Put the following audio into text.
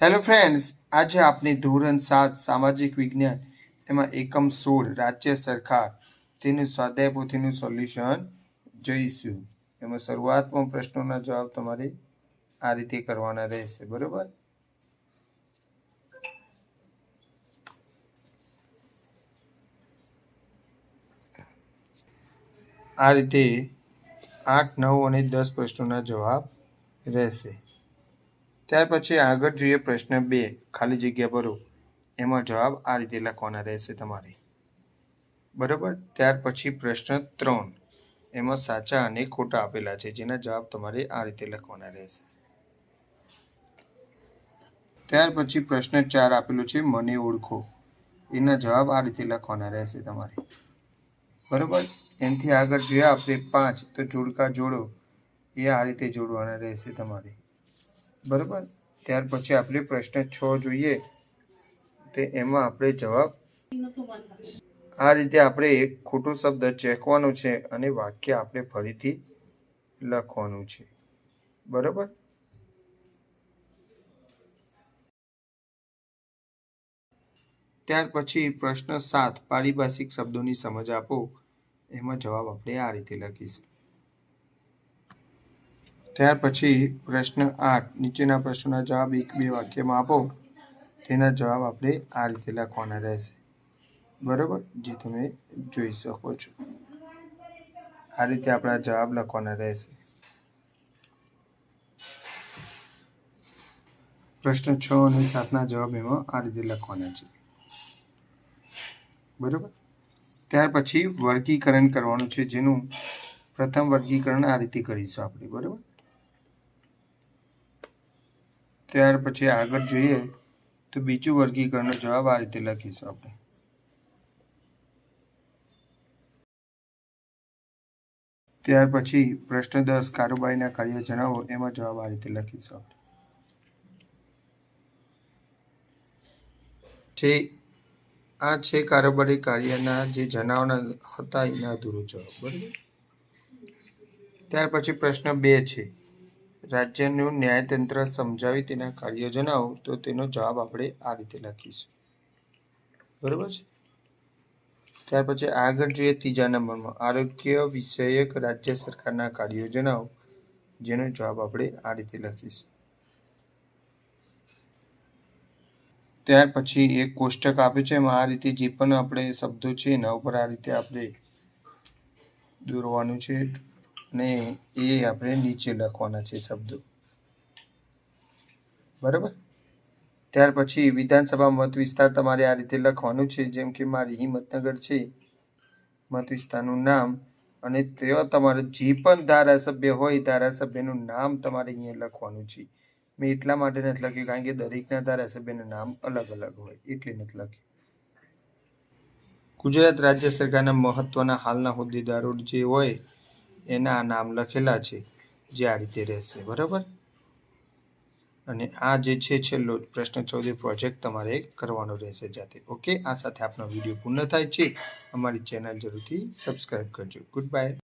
Hello friends આજે આપની ધોરણ સાત સામાજિક વિજ્ઞાન એમાં એકમ સોળ રાજ્ય સરકાર, તેનું સ્વાધ્યાય પોથીનું સોલ્યુશન જોઈશું. એમાં શરૂઆતમાં પ્રશ્નોના જવાબ તમારે આ રીતે કરવાના રહેશે, બરોબર? આ રીતે આઠ, નવ અને દસ પ્રશ્નોના જવાબ રહેશે. ત્યાર પછી આગળ જોઈએ પ્રશ્ન બે. ખાલી જગ્યા ભરો. એમાં જવાબ આ રીતે લખવાના રહેશે તમારે. બરાબર? ત્યાર પછી પ્રશ્ન ત્રણ. એમાં સાચા અને ખોટા આપેલા છે. જેના જવાબ તમારે આ રીતે લખવાના રહેશે. ત્યાર પછી પ્રશ્ન ચાર આપેલો છે, મને ઓળખો. એના જવાબ આ રીતે લખવાના રહેશે તમારે. બરોબર? એનાથી આગળ જોઈએ આપણે પાંચ. તો જોડકા જોડો. એ આ રીતે જોડવાના રહેશે તમારે. બરોબર? ત્યાર પછી આપણે પ્રશ્ન છ જોઈએ. તે એમાં આપણે જવાબ આ રીતે આપણે એક ખોટો શબ્દ ચેકવાનો છે અને વાક્ય આપણે ફરીથી લખવાનું છે. બરોબર? ત્યાર પછી પ્રશ્ન સાત, પારિભાષિક શબ્દોની સમજ આપો. એમાં જવાબ આપણે આ રીતે લખીશું. ત્યાર પછી પ્રશ્ન આઠ, નીચેના પ્રશ્નોના જવાબ એક, બે વાક્યમાં આપો. તેના જવાબ આપણે આ રીતે લખવાના રહેશે. બરાબર? જે તમે જોઈ શકો છો. આ રીતે આપણા જવાબ લખવાના રહેશે. પ્રશ્ન છ અને સાતના જવાબ એમાં આ રીતે લખવાના છે. બરાબર? ત્યાર પછી વર્ગીકરણ કરવાનું છે જેનું પ્રથમ વર્ગીકરણ આ રીતે કરીશું આપણે. બરોબર? ત્યાર પછી આગળ જોઈએ તો બીજું વર્ગીકરણનો જવાબ આ રીતે લખીશું આપણે. ત્યાર પછી પ્રશ્ન દસ કારોબારીના કાર્ય જણાવો, એમાં જવાબ આ રીતે લખીશું છે, આ છે કારોબારી કાર્યના જે જણાવના હતા એના અધૂરો જવાબ, બરાબર? ત્યાર પછી પ્રશ્ન બે છે. રાજ્યનું ન્યાયતંત્ર સમજાવી તેના કાર્યો જણાવો, તો તેનો જવાબ આપણે આ રીતે લખીશું. બરોબર છે? ત્યાર પછી આગળ જોઈએ ત્રીજા નંબરમાં. આરોગ્ય વિષયક રાજ્ય સરકારના કાર્યો જણાવો, જેનો જવાબ આપણે આ રીતે લખીશું. ત્યાર પછી એક કોષ્ટક આપ્યું છે આ રીતે જે પણ આપણે શબ્દો છે, એના ઉપર આ રીતે આપણે દોરવાનું છે. અને એ આપણે નીચે લખવાના છે શબ્દો. બરાબર? ત્યાર પછી વિધાનસભા મત વિસ્તાર તમારે આ રીતે લખવાનું છે. જેમ કે મારી હિંમતનગર છે, મત વિસ્તારનું નામ અને ત્યાં તમારે જે પણ ધારાસભ્ય હોય ધારાસભ્યનું નામ તમારે અહીંયા લખવાનું છે. મેં એટલા માટે નથી લખ્યું કારણ કે દરેકના ધારાસભ્યનું નામ અલગ અલગ હોય એટલે નથી લખ્યું. ગુજરાત રાજ્ય સરકારના મહત્વના હાલના હોદ્દેદારો જે હોય એના નામ લખેલા છે, જે આ રીતે રહેશે, બરાબર? અને આ જે છે, છેલ્લો પ્રશ્ન ચૌદ પ્રોજેક્ટ તમારે કરવાનો રહેશે જાતે, ઓકે? આ સાથે આપનો વીડિયો પૂર્ણ થાય છે. અમારી ચેનલ જરૂરથી સબસ્ક્રાઈબ કરજો. Good bye